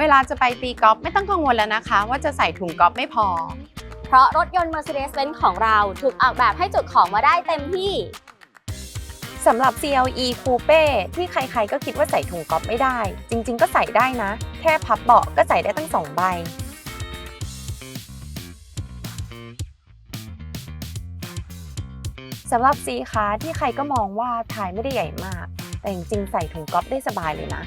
เวลาจะไปตีกอล์ฟไม่ต้องกังวลแล้วนะคะ ว่าจะใส่ถุงกอล์ฟไม่พอ เพราะรถยนต์ Mercedes-Benz ของเราถูกออกแบบให้จุดของมาได้เต็มที่สำหรับ CLE Coupe ที่ใครๆก็คิดว่าใส่ถุงก๊อปไม่ได้ จริงๆ ก็ใส่ได้นะ แค่พับเบาะก็ใส่ได้ตั้งสองใบ สำหรับ C คาที่ใครก็มองว่าท้ายไม่ได้ใหญ่มาก แต่จริงๆ ใส่ถุงก๊อปได้สบายเลยนะ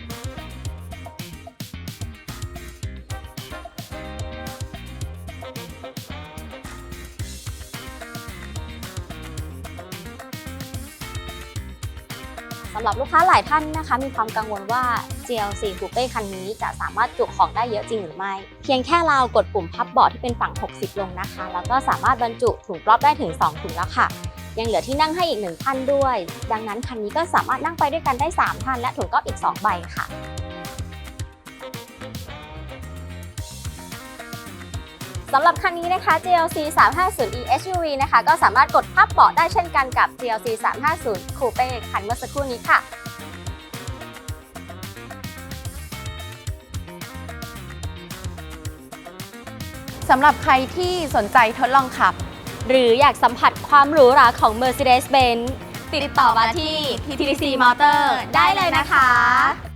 สำหรับลูกค้าหลายท่านนะคะ มีความกังวลว่า GLC Coupe คันนี้จะสามารถจุของได้เยอะจริงหรือไม่ เพียงแค่เรากดปุ่มพับเบาะที่เป็นฝั่ง 60 ลงนะคะ แล้วก็สามารถบรรจุถุงกรอบได้ถึง 2 ถุงแล้วค่ะ ยังเหลือที่นั่งให้อีกหนึ่งท่านด้วย ดังนั้นคันนี้ก็สามารถนั่งไปด้วยกันได้ 3 ท่านและถุงกรอบอีก 2 ใบค่ะ สำหรับคันนี้นะคะ GLC 350 e SUV นะคะ ก็สามารถกดพับเบาะได้เช่นกันกับ GLC 350 Coupe คันเมื่อสักครู่นี้ค่ะสำหรับใครที่สนใจทดลองขับ หรืออยากสัมผัสความหรูหราของ Mercedes-Benz ติดต่อมาที่ TTC Motor ได้เลยนะคะ